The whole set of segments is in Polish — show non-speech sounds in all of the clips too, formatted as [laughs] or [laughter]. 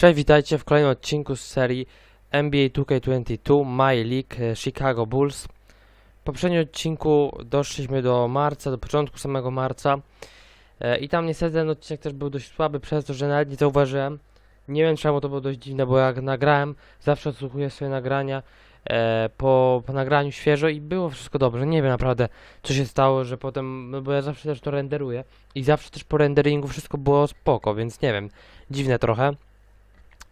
Cześć, witajcie w kolejnym odcinku z serii NBA 2K22 My League e, Chicago Bulls. W poprzednim odcinku doszliśmy do marca, do początku samego marca e, i tam niestety ten odcinek też był dość słaby przez to, że nawet nie zauważyłem. Nie wiem czemu to było dość dziwne, bo jak nagrałem, zawsze odsłuchuję swoje nagrania e, po, po nagraniu świeżo i było wszystko dobrze. Nie wiem naprawdę co się stało, że potem, no bo ja zawsze też to renderuję i zawsze też po renderingu wszystko było spoko, więc nie wiem, dziwne trochę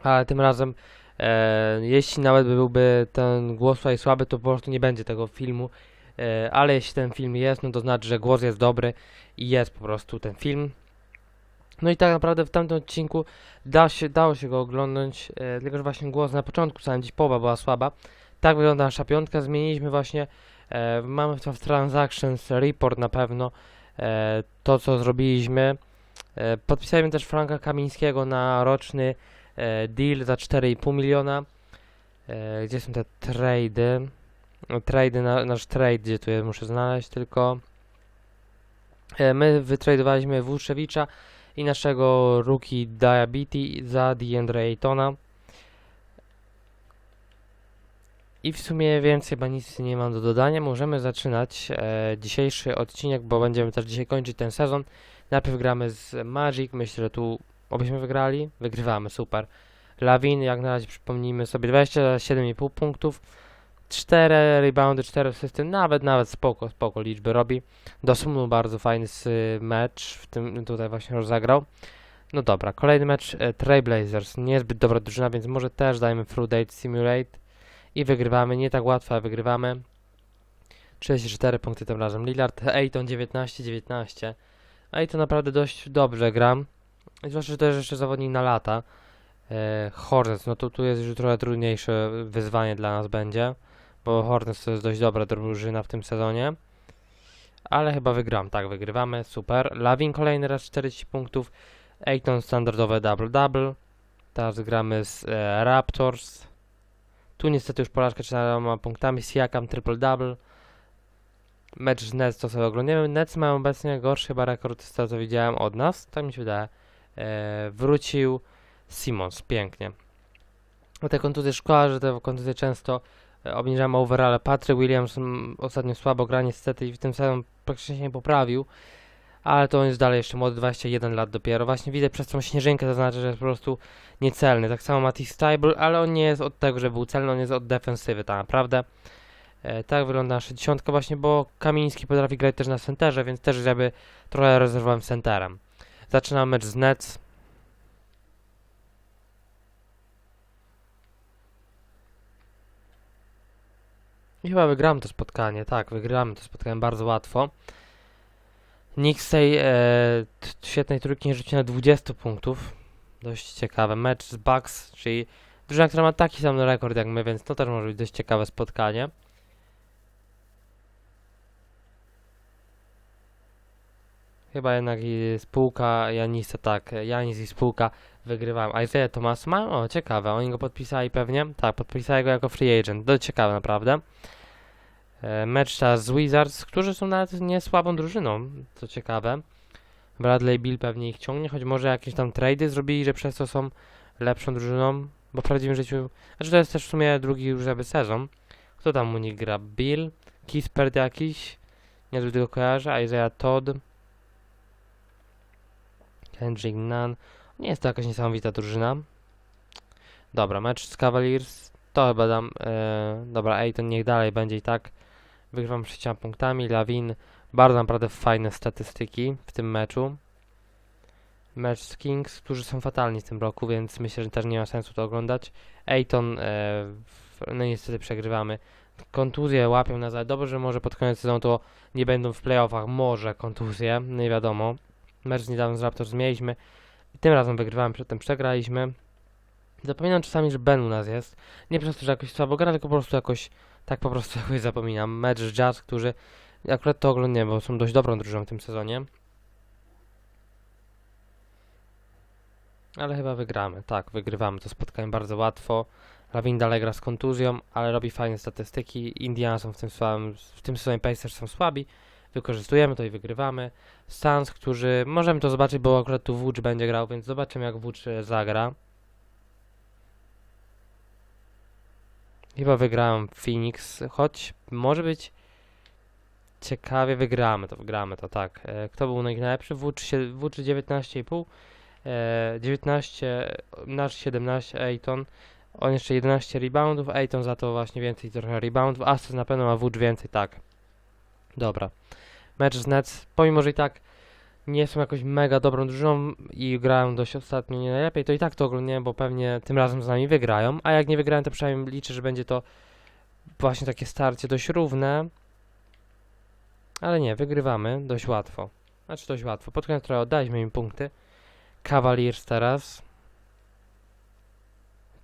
ale tym razem e, jeśli nawet byłby ten głos tutaj słaby, to po prostu nie będzie tego filmu, e, ale jeśli ten film jest, no to znaczy, że głos jest dobry i jest po prostu ten film. No i tak naprawdę w tamtym odcinku da się, dało się go oglądać, e, tylko że właśnie głos na początku, sam dziś połowa była słaba. Tak wygląda nasza piątka, zmieniliśmy właśnie, e, mamy to w Transactions Report na pewno, e, to co zrobiliśmy. E, podpisaliśmy też Franka Kamińskiego na roczny deal za 4,5 miliona. E, gdzie są te trady? No, trady, na, nasz trade, gdzie tu je muszę znaleźć, tylko e, my wytradowaliśmy Vucevicza i naszego rookie Diabetes za DeAndre Aytona. I w sumie więcej chyba nic nie mam do dodania. Możemy zaczynać e, dzisiejszy odcinek, bo będziemy też dzisiaj kończyć ten sezon. Najpierw gramy z Magic. Myślę, że tu obyśmy wygrali. Wygrywamy, super. Lawin, jak na razie przypomnijmy sobie 27,5 punktów. 4 reboundy, 4 asysty, nawet, nawet spoko, spoko liczby robi. Do sumu bardzo fajny mecz, w tym tutaj właśnie rozegrał. No dobra, kolejny mecz e, Trailblazers, niezbyt dobra drużyna, więc może też dajmy Fruit Date Simulate i wygrywamy, nie tak łatwo, ale wygrywamy. 34 punkty tym razem, Lillard, Ayton 19-19. Ayton naprawdę dość dobrze gram, zwłaszcza, że jest jeszcze zawodnik na lata. E, Hornets, no to tu jest już trochę trudniejsze wyzwanie dla nas będzie, bo Hornets to jest dość dobra drużyna w tym sezonie. Ale chyba wygram, tak, wygrywamy, super. Lawin kolejny raz 40 punktów. Ayton standardowe double-double. Teraz gramy z e, Raptors. Tu niestety już porażka 4 punktami. Siakam triple-double. Mecz z Nets to sobie oglądamy. Nets mają obecnie gorszy chyba rekord z tego co widziałem od nas, tak mi się wydaje. E, wrócił Simons, pięknie. O te kontuzje szkoda, że te kontuzje często e, obniżają overall. Patrick Williams ostatnio słabo gra niestety i w tym sezonie praktycznie się nie poprawił. Ale to on jest dalej jeszcze młody, 21 lat dopiero. Właśnie widzę przez tą śnieżynkę, to znaczy, że jest po prostu niecelny. Tak samo Matisse Stable, ale on nie jest od tego, że był celny, on jest od defensywy tak naprawdę. E, tak wygląda nasza dziesiątka właśnie, bo Kamiński potrafi grać też na centerze, więc też żeby trochę rezerwowałem centerem. Zaczynamy mecz z Nets. I chyba wygramy to spotkanie, tak, wygramy to spotkanie bardzo łatwo. Nick z tej e, świetnej trójki nie rzuci na 20 punktów. Dość ciekawe. Mecz z Bucks, czyli drużyna, która ma taki sam rekord jak my, więc to też może być dość ciekawe spotkanie. Chyba jednak i spółka Janisa, tak, Janis i spółka wygrywają. Isaiah Thomas ma? O, ciekawe, oni go podpisali pewnie. Tak, podpisali go jako free agent. To ciekawe naprawdę. E, mecz z Wizards, którzy są nawet nie słabą drużyną, co ciekawe. Bradley Bill pewnie ich ciągnie, choć może jakieś tam trady zrobili, że przez to są lepszą drużyną, bo w prawdziwym życiu, znaczy to jest też w sumie drugi już jakby sezon. Kto tam u nich gra? Bill, Kispert jakiś, niezbyt go kojarzę, Isaiah Todd, Kendrick Nunn. Nie jest to jakaś niesamowita drużyna. Dobra, mecz z Cavaliers, to chyba dam, e, dobra, Ayton niech dalej będzie i tak. Wygrywam sześcioma punktami, Lawin, bardzo naprawdę fajne statystyki w tym meczu. Mecz z Kings, którzy są fatalni w tym roku, więc myślę, że też nie ma sensu to oglądać. Ayton, e, no niestety przegrywamy. Kontuzje łapią nas, ale dobrze, że może pod koniec sezonu to nie będą w playoffach, może kontuzje, nie wiadomo. Mecz z niedawno z Raptors mieliśmy i tym razem wygrywamy, przedtem przegraliśmy. Zapominam czasami, że Ben u nas jest. Nie przez to, że jakoś słabo gra, tylko po prostu jakoś, tak po prostu [laughs] jakoś zapominam. Mecz z Jazz, którzy akurat to oglądałem, bo są dość dobrą drużyną w tym sezonie. Ale chyba wygramy. Tak, wygrywamy to spotkanie bardzo łatwo. Lawin dalej gra z kontuzją, ale robi fajne statystyki. Indiana są w tym słabym, w tym sezonie Pacers są słabi. Wykorzystujemy to i wygrywamy. Suns, którzy... Możemy to zobaczyć, bo akurat tu Wódź będzie grał, więc zobaczymy jak Wódź e, zagra. Chyba wygrałem Phoenix, choć może być ciekawie wygramy to, wygramy to, tak. E, kto był najlepszy? W3, W3 19,5, e, 19, nasz 17 Ayton, on jeszcze 11 reboundów, Ayton za to właśnie więcej trochę reboundów, Asus na pewno ma W3 więcej, tak. Dobra. Mecz z Nets, pomimo, że i tak nie są jakoś mega dobrą drużyną i grają dość ostatnio nie najlepiej, to i tak to oglądałem, bo pewnie tym razem z nami wygrają, a jak nie wygrają, to przynajmniej liczę, że będzie to właśnie takie starcie dość równe. Ale nie, wygrywamy dość łatwo. Znaczy dość łatwo. Pod koniec trochę oddaliśmy im punkty. Cavaliers teraz.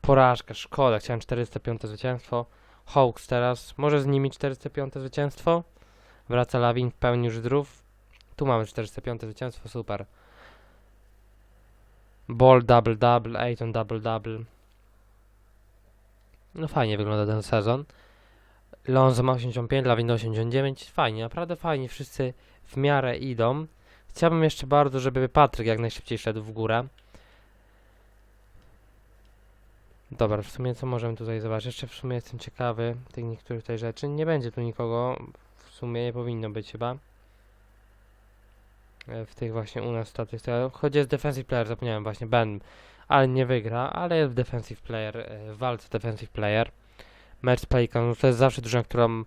Porażka, szkoda. Chciałem 405 zwycięstwo. Hawks teraz. Może z nimi 405 zwycięstwo. Wraca Lawin w pełni już zdrów. Tu mamy 405 zwycięstwo, super. Ball double double, Ayton double double. No fajnie wygląda ten sezon. Lonzo ma 85, Lawin 89. Fajnie, naprawdę fajnie. Wszyscy w miarę idą. Chciałbym jeszcze bardzo, żeby Patryk jak najszybciej szedł w górę. Dobra, w sumie co możemy tutaj zobaczyć? Jeszcze w sumie jestem ciekawy tych niektórych tutaj rzeczy. Nie będzie tu nikogo. Sumie nie powinno być chyba. E, W tych właśnie u nas statystykach. Choć jest defensive player, zapomniałem właśnie, Ben. Ale nie wygra, ale jest defensive player, e, w walce defensive player. Z Pelicanów to jest zawsze drużyna, którą,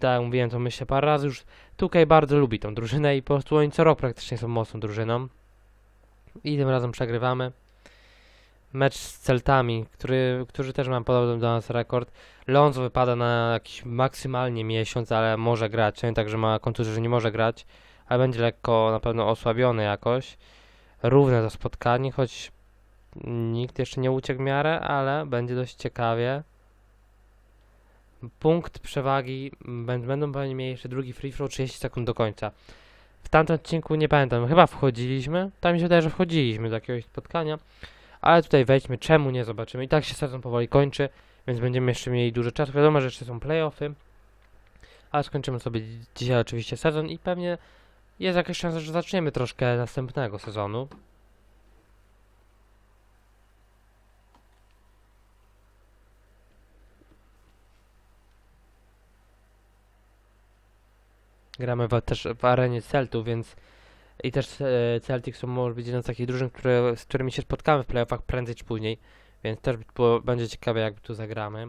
tak mówiłem, to myślę parę razy już. 2K bardzo lubi tą drużynę i po prostu oni co rok praktycznie są mocną drużyną. I tym razem przegrywamy. Mecz z Celtami, który, którzy też mają podobny do nas rekord. Lonzo wypada na jakiś maksymalnie miesiąc, ale może grać. Nie tak, że ma kontuzję, że nie może grać, ale będzie lekko na pewno osłabiony jakoś. Równe to spotkanie, choć nikt jeszcze nie uciekł w miarę, ale będzie dość ciekawie. Punkt przewagi bę- będą pewnie mieli jeszcze drugi free throw 30 sekund do końca. W tamtym odcinku nie pamiętam, chyba wchodziliśmy. Tam mi się wydaje, że wchodziliśmy do jakiegoś spotkania. Ale tutaj wejdźmy, czemu nie zobaczymy. I tak się sezon powoli kończy, więc będziemy jeszcze mieli dużo czasu. Wiadomo, że jeszcze są playoffy. Ale skończymy sobie dzi- dzisiaj oczywiście sezon i pewnie jest jakaś szansa, że zaczniemy troszkę następnego sezonu. Gramy w, też w arenie Celtu, więc i też e, Celtics to może być jedna z takich drużyn, które, z którymi się spotkamy w playoffach prędzej czy później, więc też było, będzie ciekawe jak tu zagramy.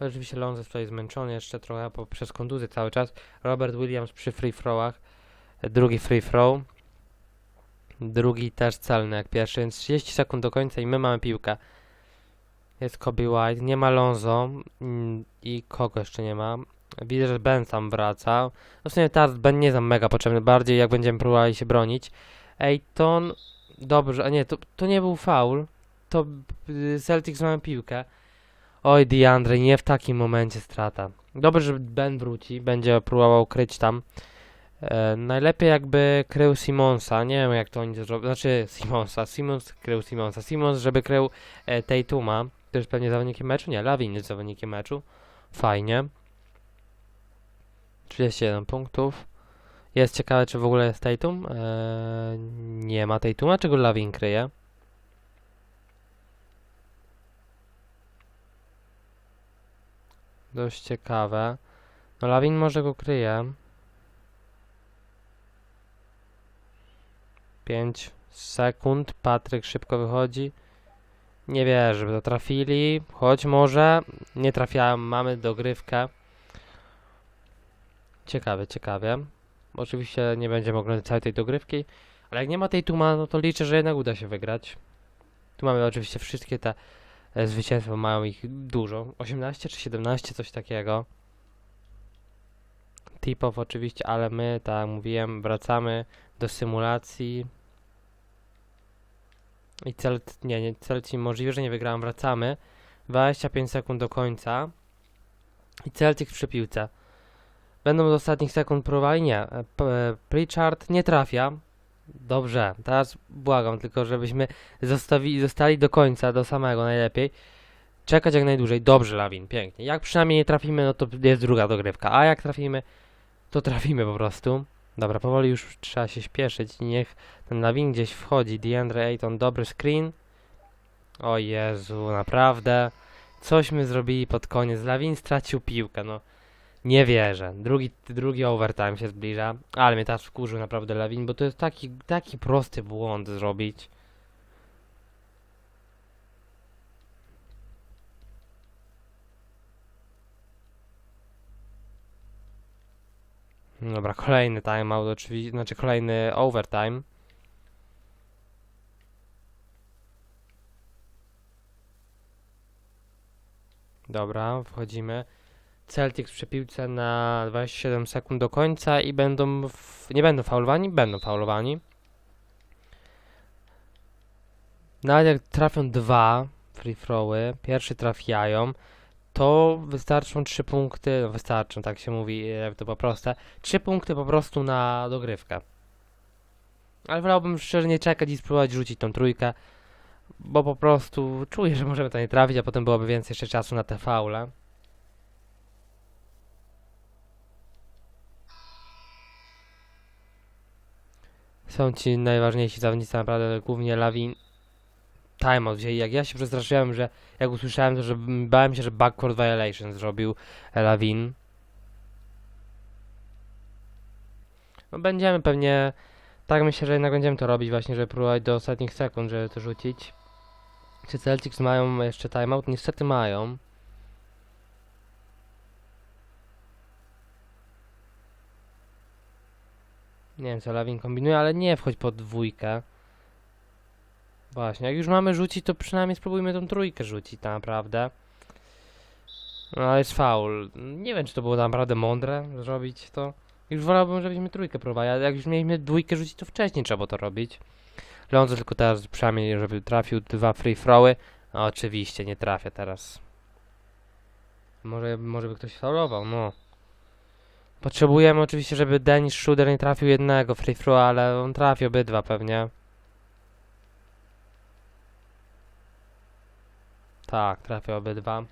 Oczywiście Lonzo jest tutaj zmęczony jeszcze trochę po, przez kontuzję cały czas. Robert Williams przy free throwach, drugi free throw, drugi też celny jak pierwszy, więc 30 sekund do końca i my mamy piłkę. Jest Kobe White, nie ma Lonzo mm, i kogo jeszcze nie ma. Widzę, że Ben tam wraca. No w sumie teraz Ben nie jest nam mega potrzebny, bardziej jak będziemy próbowali się bronić. Ejton, dobrze, a nie, to, to nie był faul. To y, Celtics mamy piłkę. Oj, DeAndre, nie w takim momencie strata. Dobrze, że Ben wróci, będzie próbował kryć tam. E, najlepiej jakby krył Simonsa, nie wiem jak to oni zrobią, znaczy Simonsa, Simons krył Simonsa, Simons, żeby krył e, Tatuma, to jest pewnie zawodnikiem meczu, nie, Lawin jest zawodnikiem meczu, fajnie. 31 punktów. Jest ciekawe, czy w ogóle jest Tatum. Eee, nie ma Tatuma, czy go Lawin kryje? Dość ciekawe. No Lawin może go kryje. 5 sekund. Patryk szybko wychodzi. Nie wierzę, żeby to trafili. Choć może. Nie trafiałem. Mamy dogrywkę. Ciekawe, ciekawe. Oczywiście nie będziemy oglądać całej tej dogrywki, ale jak nie ma tej tuma, no to liczę, że jednak uda się wygrać. Tu mamy oczywiście wszystkie te e, zwycięstwa, mają ich dużo. 18 czy 17, coś takiego. Tip-off oczywiście, ale my, tak jak mówiłem, wracamy do symulacji. I cel, nie, nie, cel ci możliwe, że nie wygrałem, wracamy. 25 sekund do końca. I Celtic przy piłce. Będą do ostatnich sekund próbowali? Nie. E, e, Pritchard nie trafia. Dobrze, teraz błagam tylko, żebyśmy zostawi, zostali do końca, do samego najlepiej. Czekać jak najdłużej. Dobrze, Lawin, pięknie. Jak przynajmniej nie trafimy, no to jest druga dogrywka. A jak trafimy, to trafimy po prostu. Dobra, powoli już trzeba się śpieszyć. Niech ten Lawin gdzieś wchodzi. DeAndre Ayton, dobry screen. O Jezu, naprawdę. Cośmy zrobili pod koniec. Lawin stracił piłkę, no. Nie wierzę. Drugi, drugi overtime się zbliża. Ale mnie teraz wkurzył naprawdę Lawin, bo to jest taki, taki prosty błąd zrobić. Dobra, kolejny timeout oczywiście, znaczy kolejny overtime. Dobra, wchodzimy. Celtics przy piłce na 27 sekund do końca i będą, w, nie będą faulowani, będą faulowani. Nawet jak trafią dwa free throwy, pierwszy trafiają, to wystarczą trzy punkty, no wystarczą, tak się mówi, e, to po proste, trzy punkty po prostu na dogrywkę. Ale wolałbym szczerze nie czekać i spróbować rzucić tą trójkę, bo po prostu czuję, że możemy to nie trafić, a potem byłoby więcej jeszcze czasu na te faule. Są ci najważniejsi zawodnicy, naprawdę głównie Lawin. Timeout wzięli. Jak ja się przestraszyłem, że jak usłyszałem to, że bałem się, że backcourt violation zrobił Lawin. No będziemy pewnie, tak myślę, że jednak będziemy to robić właśnie, żeby próbować do ostatnich sekund, żeby to rzucić. Czy Celtics mają jeszcze timeout? Niestety mają. Nie wiem co Lawin kombinuje, ale nie wchodź pod dwójkę. Właśnie, jak już mamy rzucić, to przynajmniej spróbujmy tą trójkę rzucić, tak naprawdę. No ale jest faul. Nie wiem, czy to było naprawdę mądre zrobić to. Już wolałbym, żebyśmy trójkę próbowali, ale jak już mieliśmy dwójkę rzucić, to wcześniej trzeba było to robić. Lonzo tylko teraz przynajmniej, żeby trafił dwa free throwy. A oczywiście, nie trafia teraz. Może, może by ktoś faulował, no. Potrzebujemy oczywiście, żeby Dennis Schroeder nie trafił jednego free throw, ale on trafi obydwa pewnie. Tak, trafił obydwa.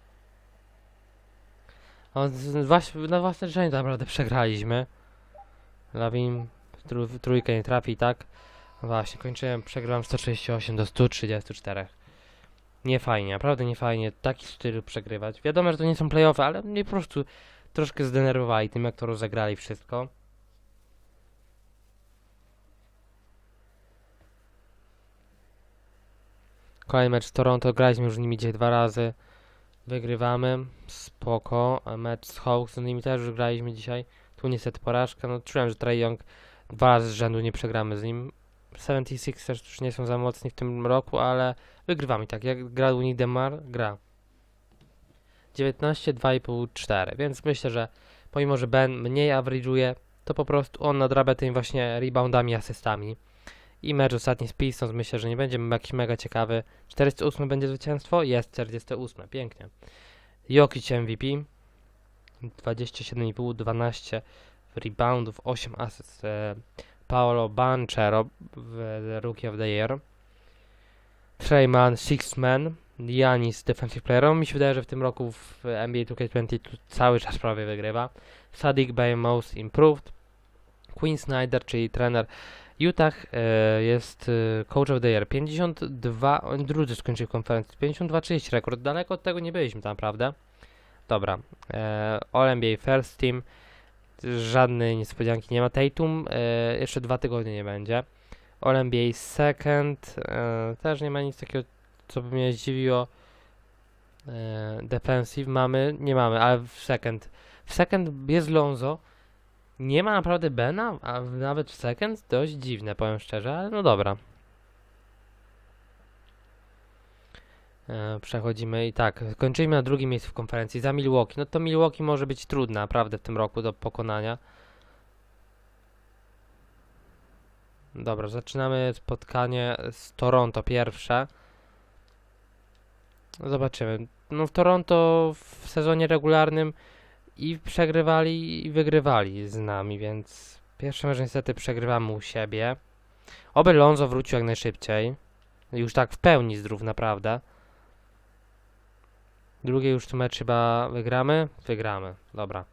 O, z- z- właśnie, na własne życzenie tak naprawdę przegraliśmy. Lawin trój, trójkę nie trafi tak. Właśnie, kończyłem, przegrałem 138 do 134. Nie fajnie, naprawdę nie fajnie taki styl przegrywać. Wiadomo, że to nie są playoffy, ale mnie po prostu troszkę zdenerwowali tym, jak to rozegrali wszystko. Kolejny mecz Toronto, graliśmy już z nimi dzisiaj dwa razy. Wygrywamy, spoko. Mecz z Hawks, z nimi też już graliśmy dzisiaj. Tu niestety porażka, no czułem, że Trae Young dwa razy z rzędu nie przegramy z nim. 76ers już nie są za mocni w tym roku, ale wygrywamy tak. Jak gra u nich Demar, gra. 19, 2,5, 4. Więc myślę, że pomimo, że Ben mniej average'uje, to po prostu on nadrabia tymi właśnie reboundami, asystami. I mecz ostatni z Pistons myślę, że nie będzie jakiś mega ciekawy. 48 będzie zwycięstwo? Jest 48, pięknie. Jokic MVP. 27,5, 12 reboundów, 8 asyst. E, Paolo Banchero w Rookie of the Year. Treyman, Six Man. Giannis, Defensive Player. Mi się wydaje, że w tym roku w NBA 2K20 tu cały czas prawie wygrywa. Sadiq Bey Most Improved. Quinn Snyder, czyli trener Utah e, jest e, Coach of the Year. 52, oni drudzy skończyli konferencję. 52-30 rekord. Daleko od tego nie byliśmy tam, prawda? Dobra. E, All NBA First Team. Żadnej niespodzianki nie ma. Tatum jeszcze dwa tygodnie nie będzie. All NBA Second. Też nie ma nic takiego, co by mnie zdziwiło. E, defensive mamy, nie mamy, ale w second. W second jest Lonzo. Nie ma naprawdę Bena, a nawet w second dość dziwne, powiem szczerze, ale no dobra. E, przechodzimy i tak, kończymy na drugim miejscu w konferencji za Milwaukee. No to Milwaukee może być trudne naprawdę w tym roku do pokonania. Dobra, zaczynamy spotkanie z Toronto pierwsze. Zobaczymy. No w Toronto w sezonie regularnym i przegrywali i wygrywali z nami, więc pierwszy mecz niestety przegrywamy u siebie. Oby Lonzo wrócił jak najszybciej. Już tak w pełni zdrów, naprawdę. Drugie już tu mecz chyba wygramy? Wygramy, dobra.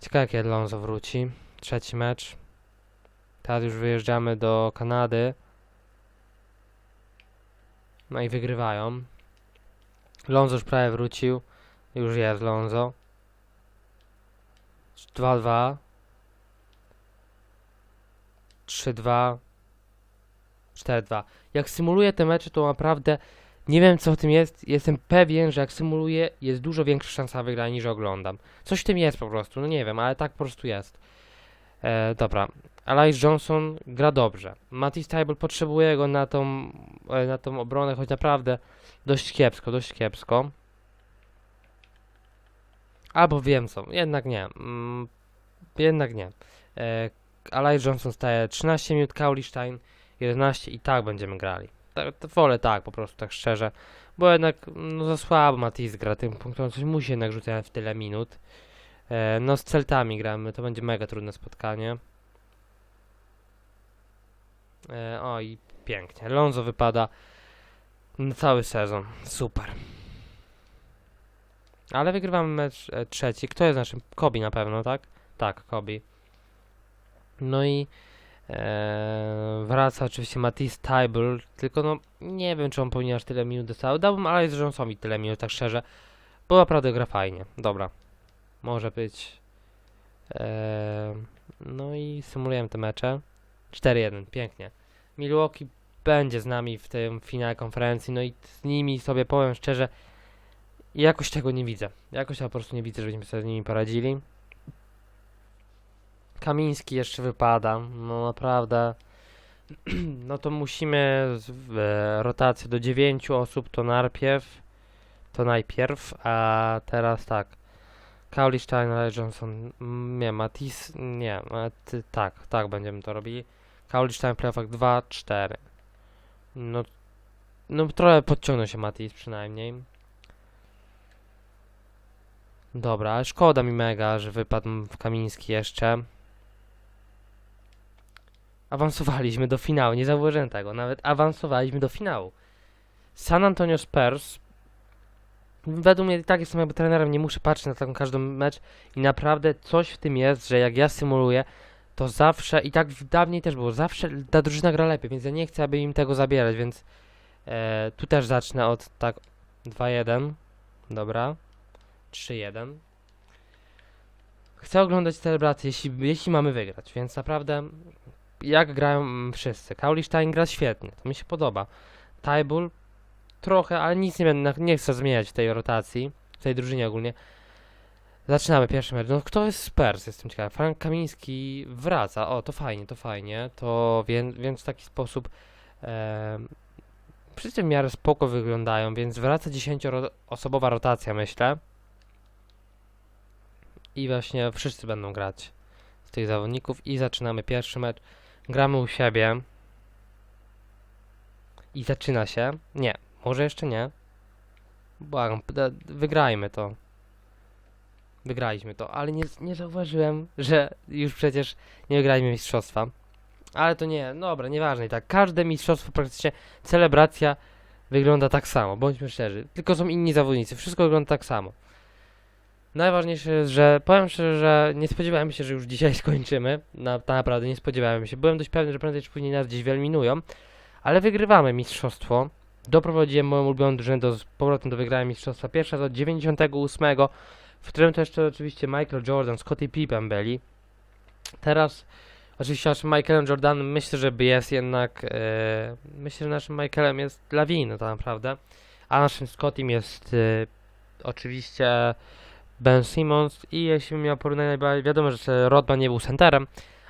Ciekawe kiedy Lonzo wróci. Trzeci mecz. Teraz już wyjeżdżamy do Kanady. No i wygrywają. Lonzo już prawie wrócił. Już jest Lonzo. 2-2. 3-2. 4-2. Jak symuluję te mecze, to naprawdę nie wiem co w tym jest. Jestem pewien, że jak symuluję, jest dużo większa szansa wygrania niż oglądam. Coś w tym jest po prostu, no nie wiem, ale tak po prostu jest. E, dobra. Elijah Johnson gra dobrze. Matisse Tybalt potrzebuje go na tą, e, na tą obronę, choć naprawdę dość kiepsko, dość kiepsko. Albo wiem co, jednak nie. Mm, jednak nie. E, Johnson staje 13 minut, Kaulistein 11 i tak będziemy grali. Tak, wolę tak, po prostu tak szczerze. Bo jednak no, za słabo Matisse gra tym punktem, coś musi jednak rzucać w tyle minut. E, no z Celtami gramy, to będzie mega trudne spotkanie. E, o i pięknie. Lonzo wypada na cały sezon. Super. Ale wygrywamy mecz e, trzeci. Kto jest naszym? Kobi na pewno, tak? Tak, Kobi. No i e, wraca oczywiście Matisse Tybal, tylko no nie wiem, czy on powinien aż tyle minut dostał. Dałbym Alex Johnsonowi tyle minut, tak szczerze, bo naprawdę gra fajnie. Dobra, może być. No i symulujemy te mecze. 4-1, pięknie. Milwaukee będzie z nami w tym finale konferencji, no i z nimi sobie powiem szczerze, jakoś tego nie widzę. Jakoś ja po prostu nie widzę, żebyśmy sobie z nimi poradzili. Kamiński jeszcze wypada, no naprawdę. [clears throat] No to musimy w, rotację do 9 osób to najpierw, to najpierw, a teraz tak. Kaulistein, Elijah Johnson, nie, Matis, nie, Maty, tak, tak będziemy to robili. Kaulistein, playoffach 2, 4. No, no trochę podciągnął się Matis przynajmniej. Dobra, szkoda mi mega, że wypadł w Kamiński jeszcze. Awansowaliśmy do finału, nie zauważyłem tego, nawet awansowaliśmy do finału. San Antonio Spurs. Według mnie i tak jestem jakby trenerem, nie muszę patrzeć na taką każdą mecz i naprawdę coś w tym jest, że jak ja symuluję, to zawsze, i tak dawniej też było, zawsze ta drużyna gra lepiej, więc ja nie chcę, aby im tego zabierać, więc e, tu też zacznę od tak 2-1, dobra, 3-1. Chcę oglądać celebrację, jeśli, jeśli mamy wygrać, więc naprawdę jak grają wszyscy. Kaulistein gra świetnie, to mi się podoba. Tybul trochę, ale nic nie nie chcę zmieniać w tej rotacji, w tej drużynie ogólnie. Zaczynamy pierwszy mecz. No kto jest Spurs? Jestem ciekawy. Frank Kamiński wraca. O, to fajnie, to fajnie. To więc, więc w taki sposób e, wszyscy w miarę spoko wyglądają, więc wraca dziesięcioosobowa rotacja, myślę. I właśnie wszyscy będą grać z tych zawodników i zaczynamy pierwszy mecz. Gramy u siebie. I zaczyna się. Nie, może jeszcze nie. Błagam, wygrajmy to. Wygraliśmy to, ale nie, nie zauważyłem, że już przecież nie wygraliśmy mistrzostwa. Ale to nie, dobra, nieważne i tak. Każde mistrzostwo, praktycznie celebracja wygląda tak samo, bądźmy szczerzy. Tylko są inni zawodnicy, wszystko wygląda tak samo. Najważniejsze jest, że powiem szczerze, że nie spodziewałem się, że już dzisiaj [laughs] skończymy. Na, naprawdę nie spodziewałem się. Byłem dość pewny, że prędzej czy później nas gdzieś wyeliminują. Ale wygrywamy mistrzostwo. Doprowadziłem moją ulubioną drużynę do, z powrotem do wygrania mistrzostwa. Pierwsza od 98, w którym to jeszcze oczywiście Michael Jordan, Scottie Pippen byli. Teraz oczywiście naszym Michaelem Jordanem myślę, że jest jednak, e, myślę, że naszym Michaelem jest Lawin, tak naprawdę. A naszym Scottim jest e, oczywiście Ben Simmons i jeśli miał porównać, najbardziej wiadomo, że Rodman nie był centerem,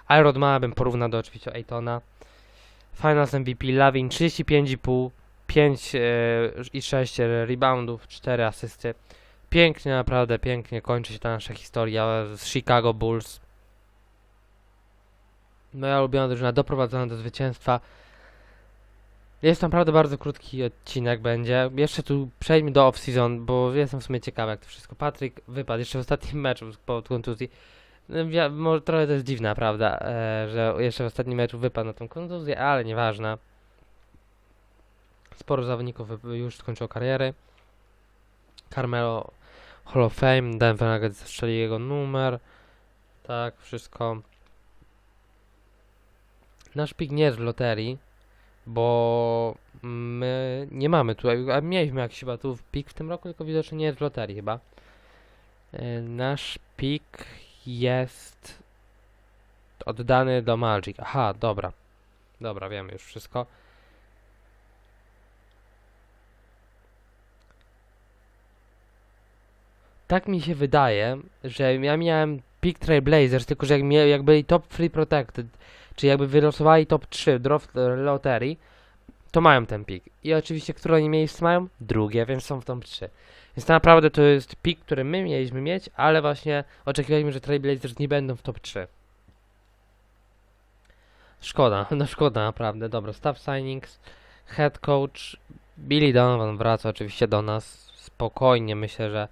ale Rodmana bym porównał do oczywiście Aytona. Finals MVP Lavin 35,5, 5 e, i 6 reboundów, 4 asysty. Pięknie, naprawdę pięknie kończy się ta nasza historia z Chicago Bulls. Moja ulubiona drużyna doprowadzona do zwycięstwa. Jest naprawdę bardzo krótki odcinek będzie. Jeszcze tu przejdźmy do off-season, bo jestem w sumie ciekawy jak to wszystko. Patryk wypadł jeszcze w ostatnim meczu powodu kontuzji. No, wia- może trochę to jest dziwna, prawda, e, że jeszcze w ostatnim meczu wypadł na tą kontuzję, ale nieważne. Sporo zawodników już skończyło kariery. Carmelo Hall of Fame, Denver Nuggets strzeli jego numer. Tak, wszystko. Nasz pik nie jest w loterii, bo my nie mamy tutaj, a mieliśmy jakiś chyba tu pik w tym roku, tylko widocznie nie jest w loterii chyba. E, Nasz pik jest oddany do Magic. Aha, dobra. Dobra, wiemy już wszystko. Tak mi się wydaje, że ja miałem pick Trailblazers, tylko że jak, mia- jak byli top free protected, czy jakby wylosowali top 3 draft loterii, to mają ten pik. I oczywiście, które oni miejsce mają? Drugie, więc są w top 3. Więc naprawdę to jest pik, który my mieliśmy mieć, ale właśnie oczekiwaliśmy, że Trailblazers nie będą w top 3. Szkoda, [laughs] no szkoda naprawdę. Dobra, staff signings, head coach, Billy Donovan wraca oczywiście do nas. Spokojnie, myślę, że...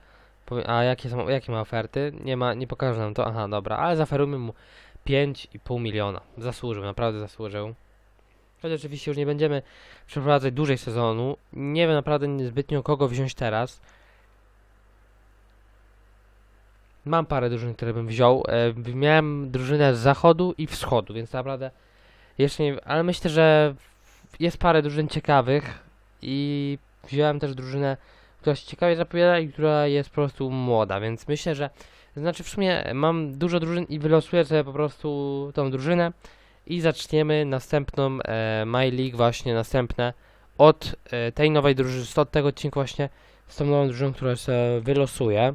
A jakie, są, jakie ma oferty? Nie ma, nie pokażę nam to. Aha, dobra, ale zaoferujmy mu 5,5 miliona. Zasłużył, naprawdę zasłużył. Choć oczywiście już nie będziemy przeprowadzać dłużej sezonu. Nie wiem naprawdę niezbytnio kogo wziąć teraz. Mam parę drużyn, które bym wziął. E, miałem drużynę z zachodu i wschodu, więc naprawdę jeszcze nie. Ale myślę, że jest parę drużyn ciekawych i wziąłem też drużynę, która się ciekawie zapowiada i która jest po prostu młoda, więc myślę, że. Znaczy w sumie mam dużo drużyn i wylosuję sobie po prostu tą drużynę i zaczniemy następną e, My League właśnie następne od e, tej nowej drużyny, od tego odcinku właśnie z tą nową drużyną, która się wylosuje.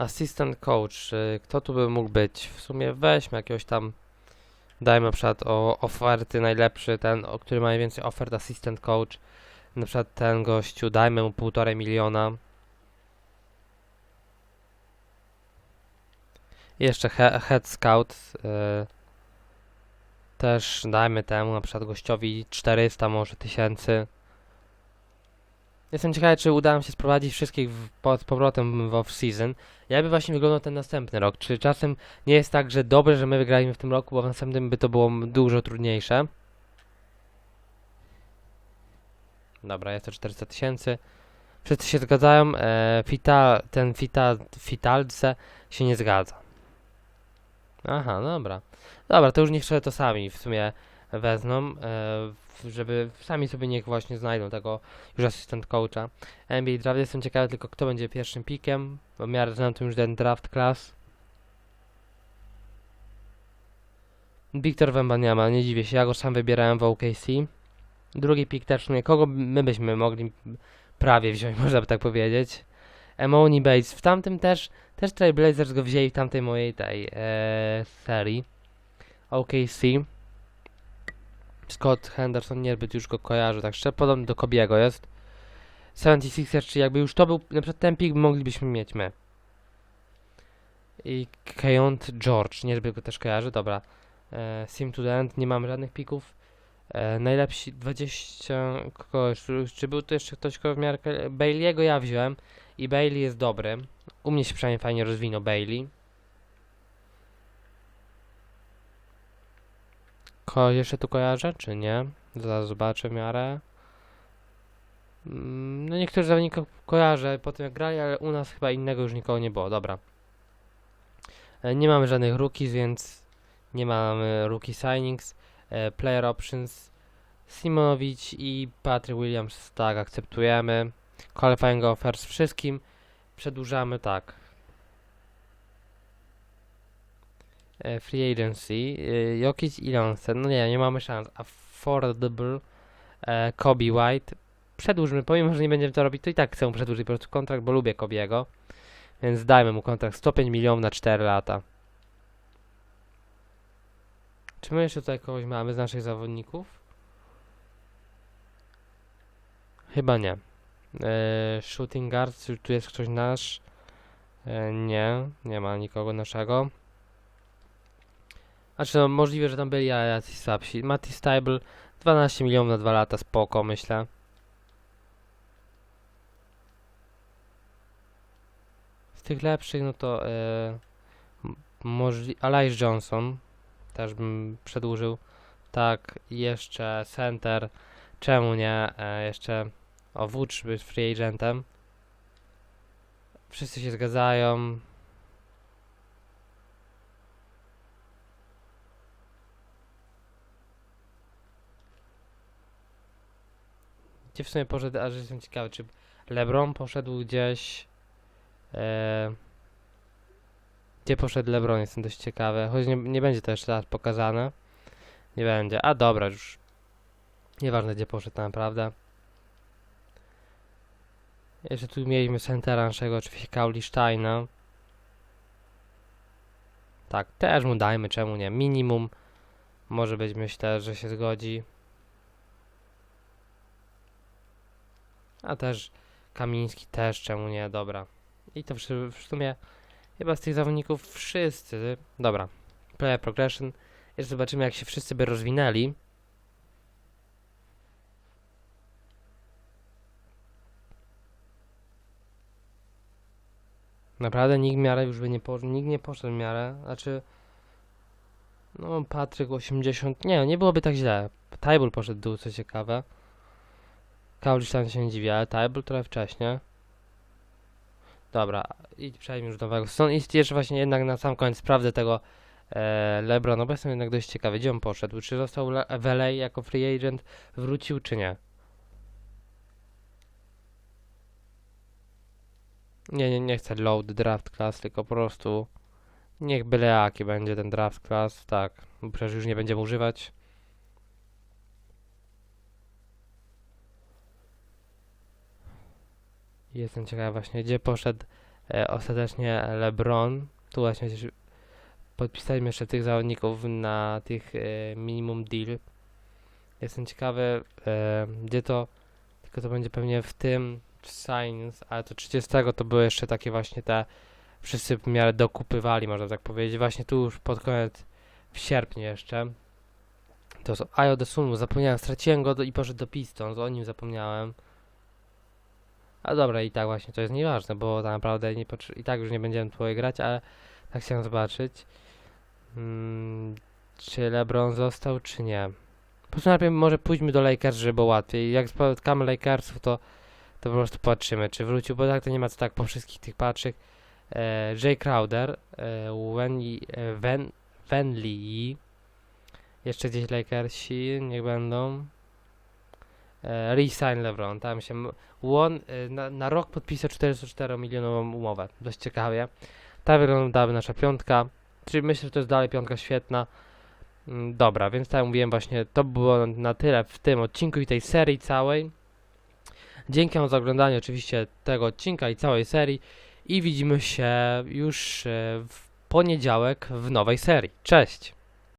Assistant coach, y, kto tu by mógł być? W sumie weźmy jakiegoś tam, dajmy na przykład o oferty najlepszy, ten, o który ma najwięcej ofert, assistant coach. Na przykład ten gościu, dajmy mu półtorej miliona. Jeszcze he, head scout, y, też dajmy temu na przykład gościowi 400 może tysięcy. Jestem ciekawy, czy uda się sprowadzić wszystkich w, po, z powrotem w off-season. Jakby właśnie wyglądał ten następny rok? Czy czasem nie jest tak, że dobrze, że my wygraliśmy w tym roku, bo w następnym by to było dużo trudniejsze? Dobra, jest to 400 tysięcy. Wszyscy się zgadzają. E, ten Fita, Fitalce się nie zgadza. Aha, dobra. Dobra, to już niech sobie to sami w sumie wezmą, e, żeby sami sobie niech właśnie znajdą tego już asystent coacha. NBA Draft jestem ciekawy tylko kto będzie pierwszym pikiem, bo w miarę znam tu już ten draft class. Wiktor Wembaniama, nie dziwię się, ja go sam wybierałem w OKC. Drugi pik też nie, kogo b- my byśmy mogli prawie wziąć, [laughs] można by tak powiedzieć. Emoni Bates, w tamtym też, też Trailblazers go wzięli w tamtej mojej tej e, serii. OKC. Scott Henderson niezbyt już go kojarzy, tak szczerze, podobny do Kobiego jest. 76ers, czy jakby już to był, na przykład ten pik moglibyśmy mieć my. I Keont George, niezbyt go też kojarzy, dobra. E, Sim to the end, nie mamy żadnych pików. E, najlepsi 20 kogoś, czy był to jeszcze ktoś, kto w miarę... Bailey'ego ja wziąłem i Bailey jest dobry. U mnie się przynajmniej fajnie rozwinął Bailey. Ko jeszcze tu kojarzę, czy nie? Zaraz zobaczę w miarę. Mm, No niektórych zawodników kojarzę po tym jak grali, ale u nas chyba innego już nikogo nie było. Dobra. E, Nie mamy żadnych rookies, więc nie mamy rookie signings. E, Player options. Simonowicz i Patrick Williams, tak, akceptujemy. Qualifying offers wszystkim. Przedłużamy, tak. E, Free agency. E, Jokic i Lonsen. No nie, nie mamy szans. Affordable. Kobe White. Przedłużmy, pomimo, że nie będziemy to robić, to i tak chcę przedłużyć po prostu kontrakt, bo lubię Kobiego. Więc dajmy mu kontrakt 105 milionów na 4 lata. Czy my jeszcze tutaj kogoś mamy z naszych zawodników? Chyba nie. E, shooting guard, czy tu jest ktoś nasz? E, nie, nie ma nikogo naszego. Znaczy, no, możliwe, że tam byli, jacyś słabsi. Matty Stable, 12 milionów na 2 lata, spoko, myślę. Z tych lepszych, no to e, Johnson też bym przedłużył. Tak, jeszcze center, czemu nie? E, jeszcze o Wódz być free agentem. Wszyscy się zgadzają. Gdzie w sumie poszedł, aż jestem ciekawy, czy LeBron poszedł gdzieś... E, gdzie poszedł LeBron, jestem dość ciekawy, choć nie, nie będzie to jeszcze raz pokazane. Nie będzie, a dobra, już nieważne gdzie poszedł naprawdę. Jeszcze tu mieliśmy centera naszego, oczywiście Kauli Steina. Tak, też mu dajmy, czemu nie? Minimum. Może być, myślę, że się zgodzi. A też Kamiński też, czemu nie? Dobra. I to w, w sumie chyba z tych zawodników wszyscy. Dobra. Player progression. Jeszcze zobaczymy, jak się wszyscy by rozwinęli. Naprawdę nikt miarę już by nie poszedł, nikt nie poszedł w miarę, znaczy no Patryk 80, nie, nie byłoby tak źle. Tajbul poszedł w dół, co ciekawe. Kaulisztan się nie dziwi, ale trochę wcześniej. Dobra, i przejdźmy już do nowego sezonu. I jeszcze właśnie jednak na sam koniec sprawdzę tego e, Lebrona, bo jestem jednak dość ciekawy, gdzie on poszedł. Czy został w LA jako free agent, wrócił, czy nie? Nie, nie, nie chcę load draft class, tylko po prostu niech byle jaki będzie ten draft class, tak, bo przecież już nie będziemy używać. Jestem ciekaw właśnie, gdzie poszedł e, ostatecznie LeBron. Tu właśnie podpisaliśmy jeszcze tych zawodników na tych e, minimum deal. Jestem ciekawy, e, gdzie to, tylko to będzie pewnie w tym Science, ale to 30 to były jeszcze takie właśnie te wszyscy w miarę dokupywali, można tak powiedzieć. Właśnie tu już pod koniec w sierpniu jeszcze. To są Ayo de Sunu, zapomniałem, straciłem go do, i poszedł do Pistons, o nim zapomniałem. A dobra, i tak właśnie to jest nieważne, bo tak naprawdę nie i tak już nie będziemy tutaj grać, ale tak chciałem zobaczyć. Mm, czy LeBron został, czy nie. Po prostu najpierw może pójdźmy do Lakers, żeby było łatwiej. Jak spotkamy Lakersów, to to po prostu patrzymy, czy wrócił, bo tak to nie ma co tak po wszystkich tych patrzych. E, Jay Crowder, e, Wenli, e, Wen, jeszcze gdzieś Lakersi, niech będą. E, Resign LeBron, tam się, Łon, e, na, na rok podpisał 44 milionową umowę, dość ciekawie. Tak wyglądałaby nasza piątka, czyli myślę, że to jest dalej piątka świetna. Mm, Dobra, więc tak jak mówiłem właśnie, to było na tyle w tym odcinku i tej serii całej. Dzięki za oglądanie oczywiście tego odcinka i całej serii i widzimy się już e, w poniedziałek w nowej serii. Cześć!